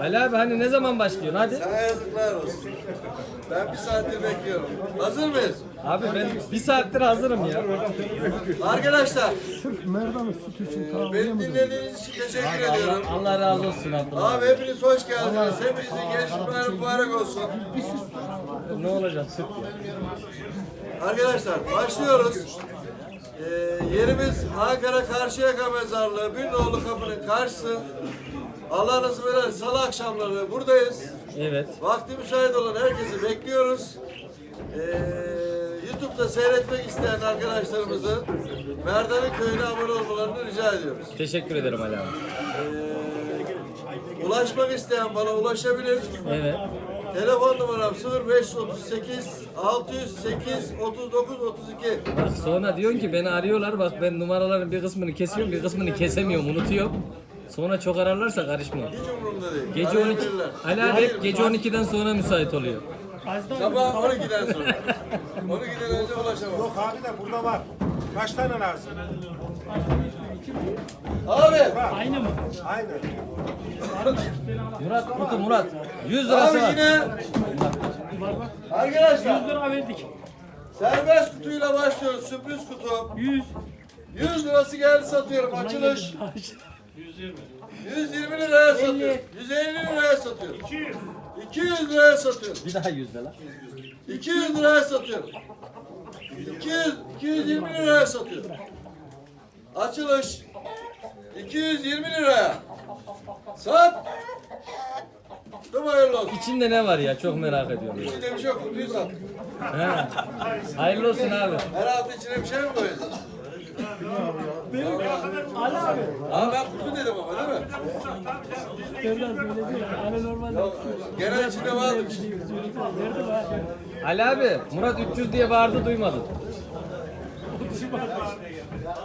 Ali abi hani ne zaman başlıyorsun hadi. Sana yazıklar olsun. Ben bir saattir bekliyorum. Hazır mıyız? Abi ben bir saattir hazırım ya. Arkadaşlar Merdan'ın sütü için beni dinlediğiniz için teşekkür ediyorum. Allah razı olsun Abdullah. Abi hepiniz hoş geldiniz. Hepinizin gençlik bayramı mübarek olsun. Ne olacak süt ya. Arkadaşlar başlıyoruz. Ee, yerimiz Ankara Karşıyaka Mezarlığı, Birnoğlu Kapı'nın karşısı. Allah nasip eder salı akşamları buradayız. Evet. Vakti müsait olan herkesi bekliyoruz. Ee, YouTube'da seyretmek isteyen arkadaşlarımızın Merdan'ın köyüne abone olmalarını rica ediyoruz. Teşekkür ederim Ali abi. Ee, ulaşmak isteyen bana ulaşabilir. Evet. Telefon numaram 0538 608 39 32. Bak sonra diyorsun ki beni arıyorlar bak ben numaraların bir kısmını kesiyorum bir kısmını kesemiyorum unutuyorum. Sonra çok ararlarsa karışma. Hiç umurumda değil. Gece 12 Arayabilirler. Ali abi hep gece 12'den sonra müsait oluyor. Sabah 12'den sonra. 12'den önce ulaşamam. Yok abi de burada var. Kaç tane lazım? Abi, Aynen. Murat kutu Murat. 100 lirası abi var. yine Arkadaşlar 100 lira verdik. serbest kutuyla başlıyoruz. Sürpriz kutu. 100. 100 lirası geldi satıyorum. Açılış. 120 liraya satıyorum. 150 liraya satıyorum. 200 liraya satıyorum. Bir daha 100 lira. 200 liraya satıyorum. 200, 220 liraya satıyorum. Açılış. 220 liraya. Sat. Dur hayırlı olsun. İçinde ne var ya çok merak ediyorum. İçinde bir şey yok. Kutuyu sat. He. Hayırlı olsun abi. Her hafta içine bir şey mi koyacağız? Ali abi. Aa ben kutu dedim ama değil mi? Biraz böyle değil. Ali normalde genel içinde vardı bir şey. nerede var? Ali abi Murat 300 diye bağırdı duymadın.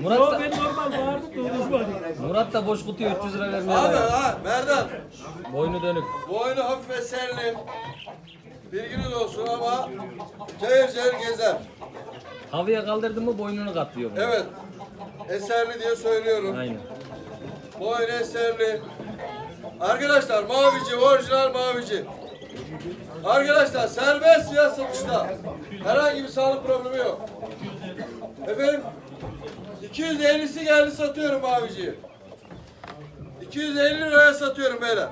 Murat Yok da, ben normal bağırdım da unutmadım. Murat da boş kutuya 300 lira vermeye Abi ha Merdan. Boynu dönük. Boynu hafif eserli. Bilginiz olsun ama cayır cayır gezer. Havaya kaldırdın mı boynunu katlıyor. Evet. Eserli diye söylüyorum. Aynen. Boynu eserli. Arkadaşlar mavici, orijinal mavici. Arkadaşlar serbest siyah satışta. Herhangi bir sağlık problemi yok. Efendim 250'si geldi satıyorum maviciyi. 250 liraya satıyorum beyler.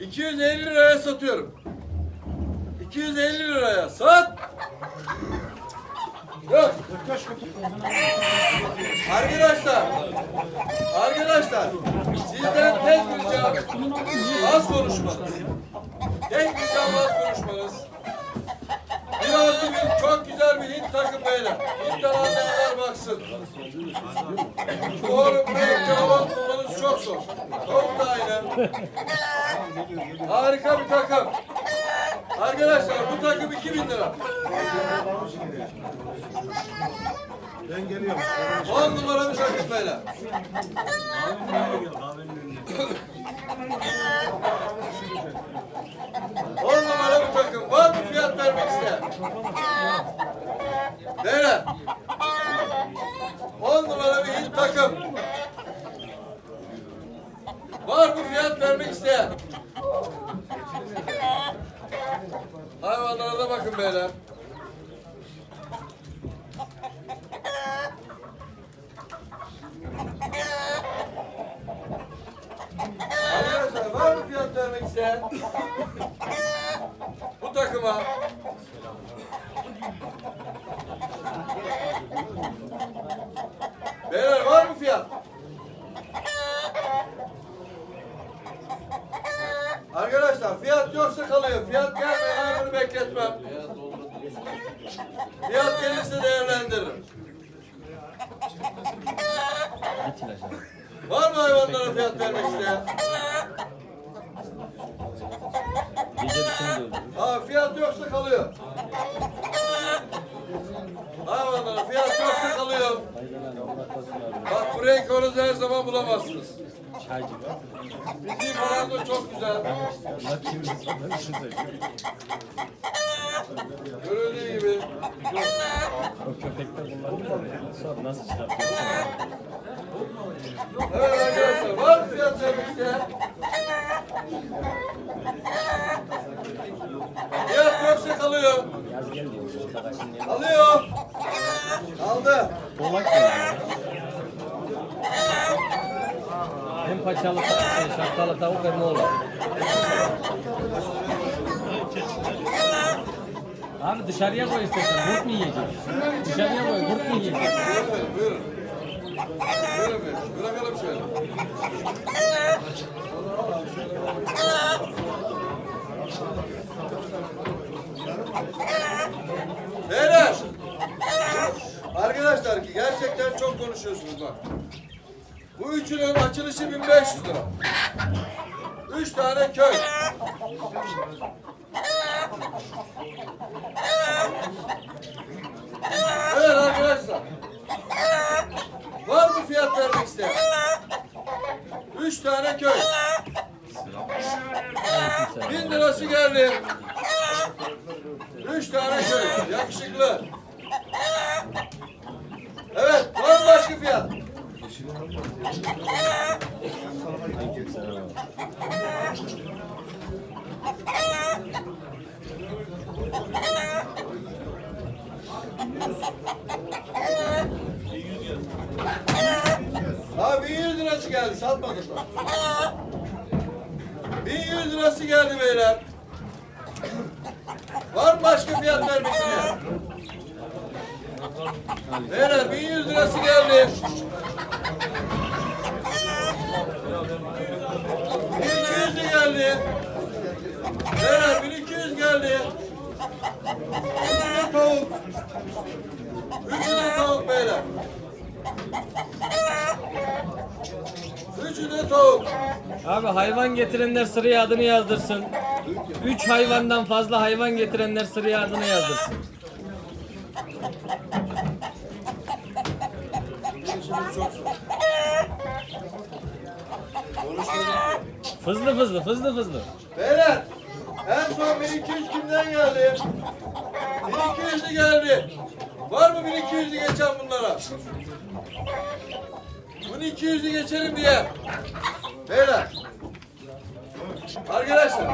250 liraya satıyorum. 250 liraya sat. Yok. Arkadaşlar, arkadaşlar, sizden tek ricam az konuşmanız. Tek ricam az konuşmanız. Bir artı bir çok güzel bir Hint takım beyler. Hint'ten anlayanlar baksın. Doğru buraya kalabalık bulmanız çok zor. Tavuk da aynı. Harika bir takım. Arkadaşlar bu takım 2000 lira. Ben geliyorum. 10 numara takım beyler. On numara bir takım. Var mı fiyat vermek isteyen? Beyler. On numara bir Hint takım. Var mı fiyat vermek isteyen? Hayvanlara da bakın beyler. Arkadaşlar var mı fiyat vermek isteyen? Bu takıma. Beyler var mı fiyat? Arkadaşlar fiyat yoksa kalıyor. Fiyat gelmeyen hayvanı bekletmem. Fiyat gelirse değerlendiririm. Git ilaç abi. Var mı hayvanlara fiyat vermek isteyen? Gece dışını da öldürdü. Ha fiyat yoksa kalıyor. Hayvanlara fiyat yoksa kalıyor. Bak bu renk horozu her zaman bulamazsınız. Bizim da çok güzel. Görüldüğü gibi. O köpekler bunlar nasıl çıkartıyor? Evet arkadaşlar var Yok yoksa kalıyor. Kalıyor. Kaldı. Dolak Hem paçalı şapkalı tavuk hem oğlak. Abi dışarıya koy istersen. Kurt mu yiyecek? Dışarıya koy. Kurt mu yiyecek? Buyurun. buyurun. Bırakalım. Beyler! Arkadaşlar ki gerçekten çok konuşuyorsunuz bak. Bu üçünün açılışı 1500 lira. Üç tane köy. Evet arkadaşlar. Var mı fiyat vermek isteyen? Üç tane köy. Bin lirası geldi. Üç tane köy. Yakışıklı. Evet. Var mı başka fiyat? Abi 1100 lirası geldi satmadım ben. 1100 lirası geldi beyler. Var mı başka fiyat vermek isteyen? Beyler 1100 lirası geldi. 1200 de geldi. Beyler 1200 geldi. Üçüne tavuk. Üçüne tavuk beyler. Üçüne tavuk. Abi hayvan getirenler sıraya adını yazdırsın. Üç hayvandan fazla hayvan getirenler sıraya adını yazdırsın. Fızlı fızlı fızlı fızlı. Beyler en son 1200 kimden geldi? 1200'lü geldi. Var mı 1200'lü geçen bunlara? 1200'lü geçelim diye. Beyler. Arkadaşlar.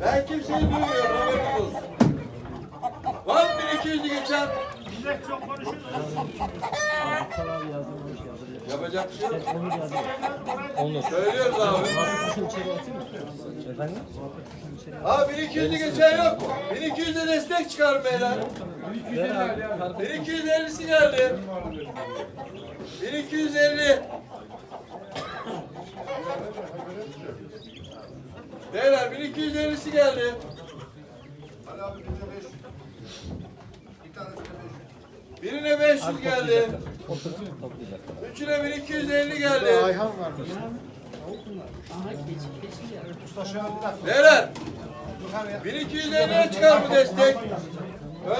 Ben kimseyi duymuyorum haberiniz olsun. Var mı 1200'lü geçen? Yapacak bir şey yok. Söylüyoruz abi. Efendim? Abi 1200'lü geçen yok mu? 1200'de destek çıkar beyler. Ver abi. fark et- 1250'si geldi. 1250. Beyler 1250'si geldi. Birine 500 geldi. Üçüne 1250 geldi. Beyler 1250'ye çıkar bu destek.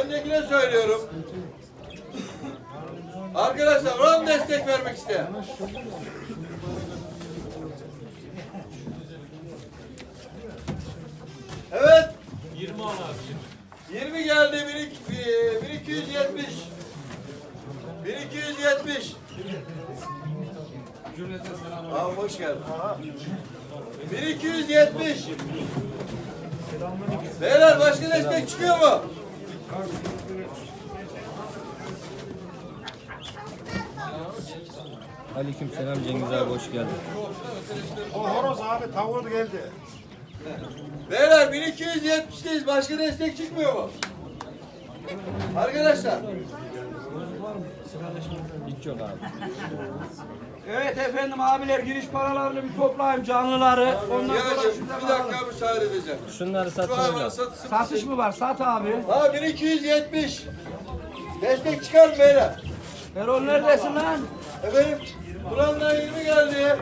Öndekine söylüyorum. Arkadaşlar var destek vermek isteyen? Evet. 20 al abi. 20 geldi. 1270. 1270. Abi hoş geldin. 1270. Beyler başka destek çıkıyor mu? Aleyküm selam Cengiz abi hoş geldin. O horoz abi tavuğu geldi. Beyler 1270'teyiz. Başka destek çıkmıyor mu? Arkadaşlar. Hiç yok abi. Evet efendim abiler giriş paralarını bir toplayayım canlıları. Ondan sonra şurada bir bakalım. dakika müsaade edeceğim. Şunları Şu. Satış mı var? Sat abi. Ha 1270. Destek çıkar mı beyler? Erol neredesin lan? Efendim burandan 20 geldi.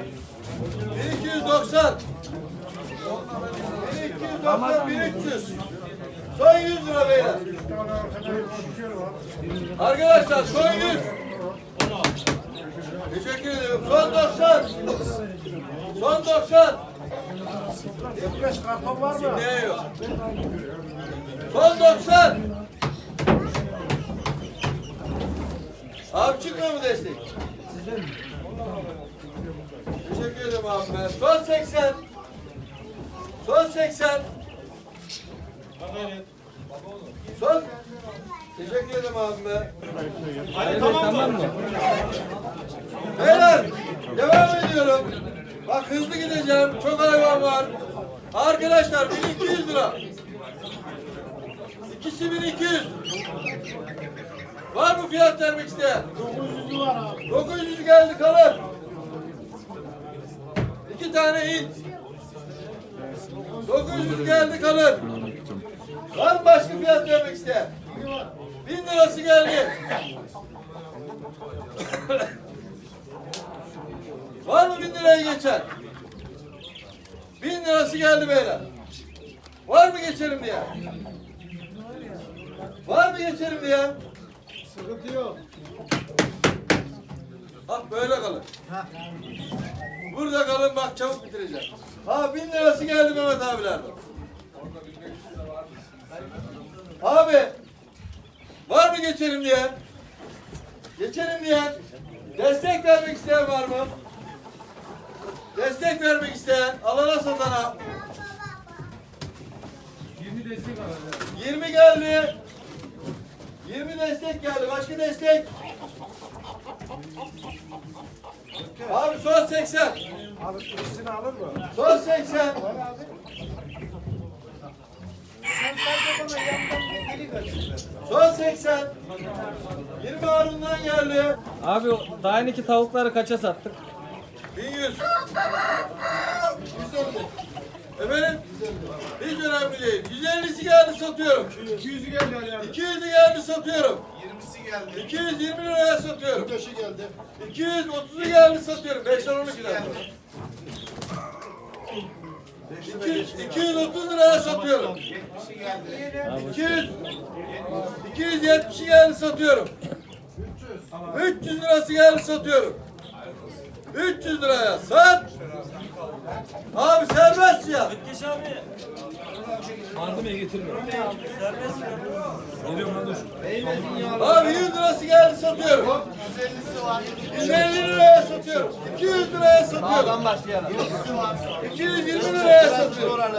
1290. 1290 1300. Son 100 lira beyler. Arkadaşlar son 100. Teşekkür ederim. Son 90. Son 90. 25 karton var mı? Ne yok? Son 90. Abi çıkmıyor mu destek? Teşekkür ederim abi. Son 80. Son 80. Son. Teşekkür ederim abi ben. Evet, tamam mı? Beyler Devam ediyorum. Bak hızlı gideceğim. Çok hayvan var. Arkadaşlar 1200 lira. İkisi 1200. Var mı fiyat vermek isteyen? 900 var abi. 900 geldi kalır. İki tane in. 900 geldi kalır. Var mı başka fiyat vermek isteyen? 1000 lirası geldi. Var mı 1000 liraya geçen? 1000 lirası geldi beyler. Var mı geçelim diye? Var mı geçelim diye? Sıkıntı yok. Bak böyle kalın. Burada kalın bak çabuk bitireceğim. Ha bin lirası geldi Mehmet abilerden. Abi var mı geçelim diye? Geçelim diye. Destek vermek isteyen var mı? Destek vermek isteyen alana satana. 20 destek 20 geldi. 20 destek geldi. Başka destek? Abi son 80. Abi ikisini alır mı? Son 80. Son 80. 20 Harun'dan geldi. Abi daha yeni tavukları kaça sattık? 1100. 150. Efendim? Hiç önemli değil. 150'si geldi satıyorum. 200'ü geldi Ali abi. 200'ü geldi satıyorum. 20'si geldi. 220 liraya satıyorum. 5'i geldi. 230'u geldi satıyorum. 5'ten 12 lira. 200, 230 liraya satıyorum. 200 270'i geldi satıyorum. 300 lirası geldi satıyorum. 300 liraya sat. Abi serbest ya. Abi 100 lirası geldi satıyorum. 150'si var. 150 liraya satıyorum. 200 liraya satıyorum. başlayalım. 220 liraya satıyorum.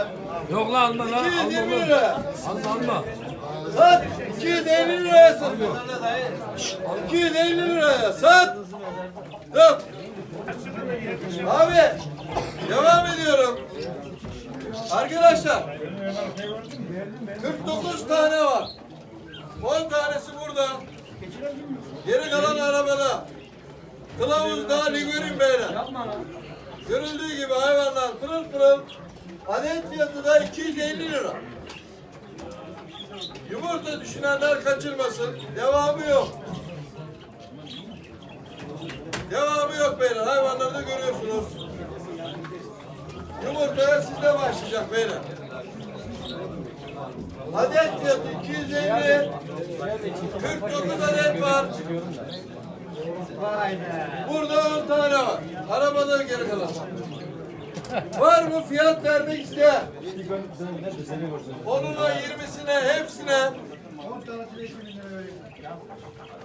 Yok lan alma lan. 220 liraya. Alma alma. Sat. 250 liraya satıyorum. 250 liraya sat. Yok. Abi devam ediyorum. Arkadaşlar 49 tane var. 10 tanesi burada. Geri kalan arabada. Kılavuzda Ligür'ün beyler. Görüldüğü gibi hayvanlar pırıl pırıl. Adet fiyatı da 250 lira. Yumurta düşünenler kaçırmasın. Devamı yok. Devamı yok beyler. Hayvanları da görüyorsunuz. Yumurtaya sizde başlayacak beyler. Adet fiyatı 250. 49 adet var. Burada 10 tane var. Arabada geri kalan. Var mı fiyat vermek isteyen? Onunla 20'sine hepsine.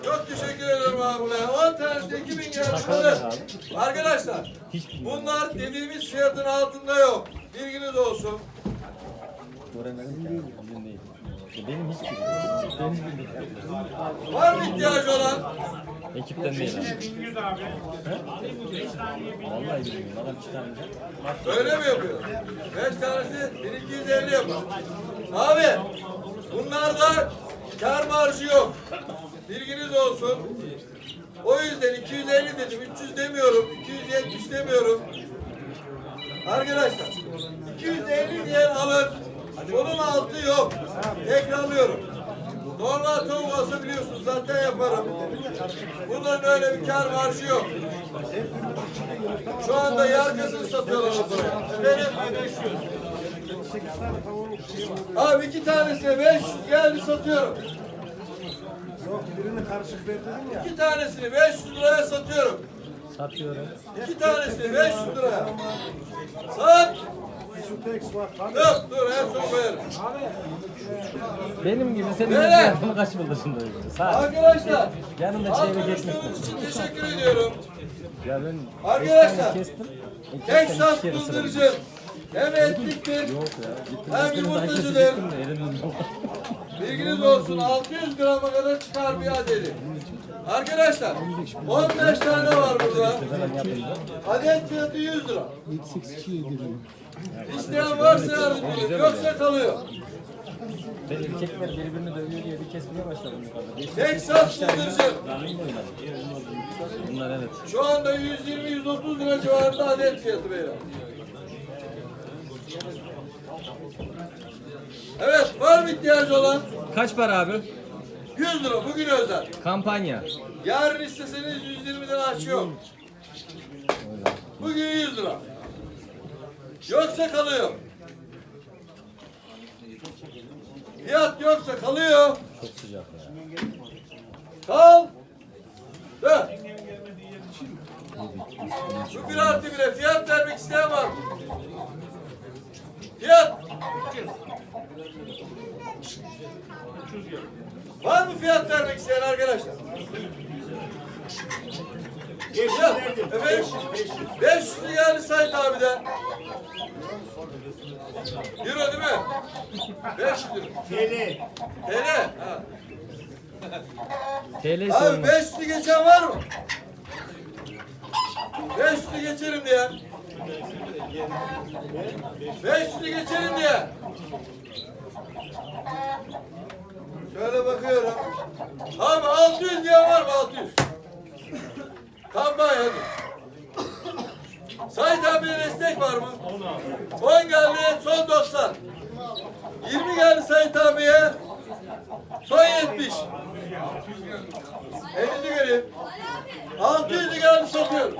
Çok teşekkür ederim abiler. 10 tanesi 2000 geldi kalır. Arkadaşlar bunlar dediğimiz fiyatın altında yok. Bilginiz olsun. Benim hiçbiri. Var mı ihtiyacı olan? Ekipten değil abi. Vallahi bilmiyorum. Adam çıkarmayacak. Öyle mi yapıyor? 5 tanesi 1250 yapar. Abi bunlarda kar marjı yok. Bilginiz olsun. O yüzden 250 dedim, 300 demiyorum, 270 demiyorum. Arkadaşlar 250 diyen alır. Onun altı yok. Tekrarlıyorum. Normal tavuk olsa biliyorsunuz zaten yaparım. Bunların öyle bir kar marjı yok. Şu anda yargısını satıyorlar oraya. Efendim? Abi iki tanesine 500 geldi satıyorum. Yok birini karışık ver dedim ya. İki tanesini 500 liraya satıyorum. Satıyorum. İki tanesini 500 liraya. Sat. Dur dur en son koyarım. Benim gibi senin hayatımı kaç şimdi öyle. Sağ Arkadaşlar. Yanında Az çevre geçmek konuştuğunuz için teşekkür ediyorum. Ya ben Arkadaşlar. kestim. Texas İki kere sıra bıldırıcı. Hem etliktir Yok ya. Gittim hem üstünü daha yumurtacıdır. de yok. Bilginiz olsun 600 grama kadar çıkar bir adedi. Arkadaşlar 15 tane var burada. Adet fiyatı 100 lira. İsteyen varsa yardımcı olur, yoksa kalıyor. Ben erkekler birbirini dövüyor diye bir kesmeye başladım yukarıda. Texas bıldırcın. Bunlar evet. Şu anda 120-130 lira civarında adet fiyatı beyler. Evet var mı ihtiyacı olan? Kaç para abi? 100 lira bugün özel. Kampanya. Yarın isteseniz 120'den açıyor. Bugün 100 lira. Yoksa kalıyor. Fiyat yoksa kalıyor. Çok sıcak ya. Kal. Dön. Şu bir artı bire fiyat vermek isteyen var mı? Fiyat. Var mı fiyat vermek isteyen arkadaşlar? Fiyat. Efendim? 500 lira geldi Sait abiden. Euro değil mi? 500 lira. TL. TL. Ha. TL Abi sorunu. 500'lü geçen var mı? 500'lü geçerim diye. 500'lü geçerim diye. Şöyle bakıyorum. Abi 600 diye var mı 600? Kampanya hadi. Sait abine destek var mı? 10 geldi son 90. 20 geldi Sait abiye. Son 70. Elinizi göreyim. 600'ü geldi satıyorum.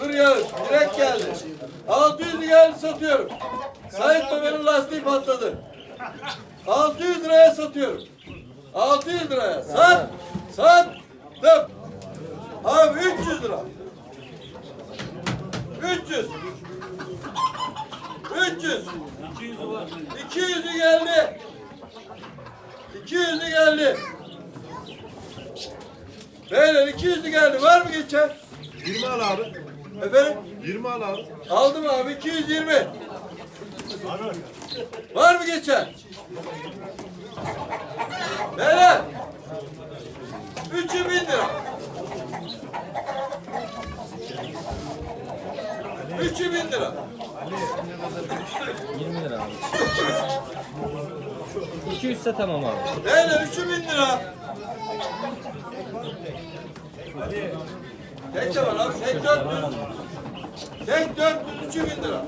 Dur Yavuz, direkt geldi. 600'ü geldi satıyorum. Sait Mehmet'in lastiği patladı. 600 liraya satıyorum. 600 liraya. Sat. Sattım. Abi 300 lira. 300. 300. 200'ü geldi. 200'ü geldi. Beyler 200'ü geldi. Var mı geçen? 20 al abi. Efendim? 20 al abi. Aldım abi 220. Var mı geçen? Beyler. 3000 lira. 3000 lira. 20 lira abi. 200 ise tamam abi. Beyler 3000 lira. Tek de var abi. Tek 400. Tek 400 3000 lira.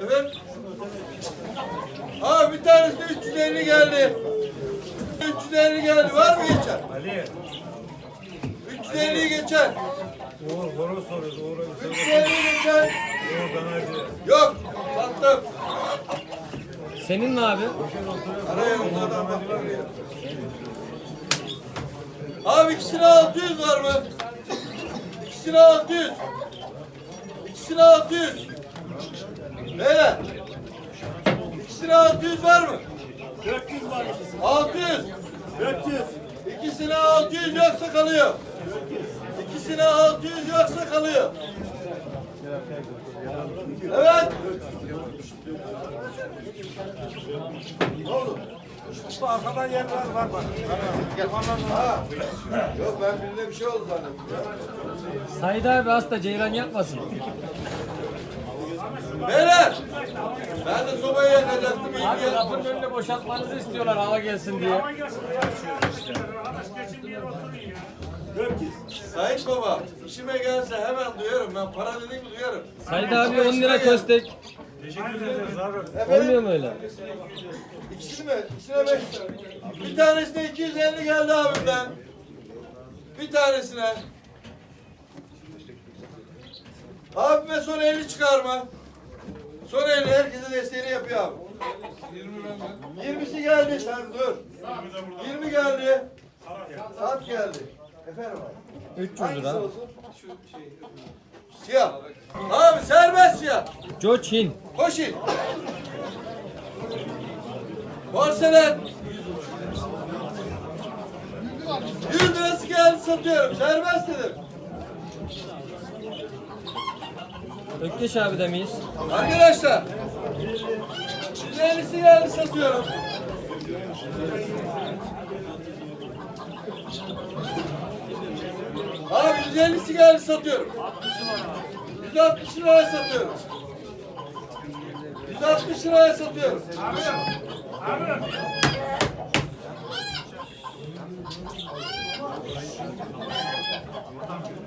Evet. Abi bir tanesi de 350 geldi. 350 geldi. Var mı geçen? Ali. 350 geçen. Uğur boru soruyor. Uğur'a 350 geçen. Uğur danacı. Yok. Sattım. Senin mi abi? Araya onlardan ya. Abi ikisine 600 var mı? İkisine 600. İkisine 600. Beyler. İkisine 600 var mı? 400 var. 600. 400. İkisine 600 yoksa kalıyor. İkisine 600 yoksa kalıyor. Evet. Ne oldu? Bu arkadan yer var var bak. Ha. Yok ben birine bir şey oldu zannettim. Said abi hasta ceylan yapmasın. Beyler! Ben de sobayı yakacaktım. Abi kapının önüne boşaltmanızı istiyorlar hava gelsin diye. Sayın baba, işime gelse hemen duyarım. Ben para dediğimi duyarım. Said abi 10 lira köstek. Olmuyor mu öyle? İkisini mi? İkisine beş. Bir tanesine 250 geldi abimden. Bir tanesine. Abime son 50 çıkarma. 50 herkese desteğini yapıyor abi. 20'si geldi sen dur. 20 geldi. Saat geldi. Efendim abi. 300 Hangisi lira. Siyah. Abi serbest siyah. Joçin. Koşun. Porselen. 100 lirası geldi satıyorum. Serbest dedim. Ökkeş abi de miyiz? Arkadaşlar. 150'si geldi satıyorum. Abi 150'si geldi satıyorum. 160 liraya satıyorum. 160 liraya satıyorum.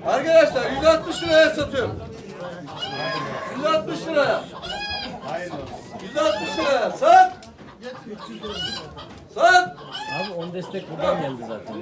Arkadaşlar 160 liraya satıyorum. 160 liraya. 160 liraya. Sat. Sat. Abi on destek buradan geldi zaten.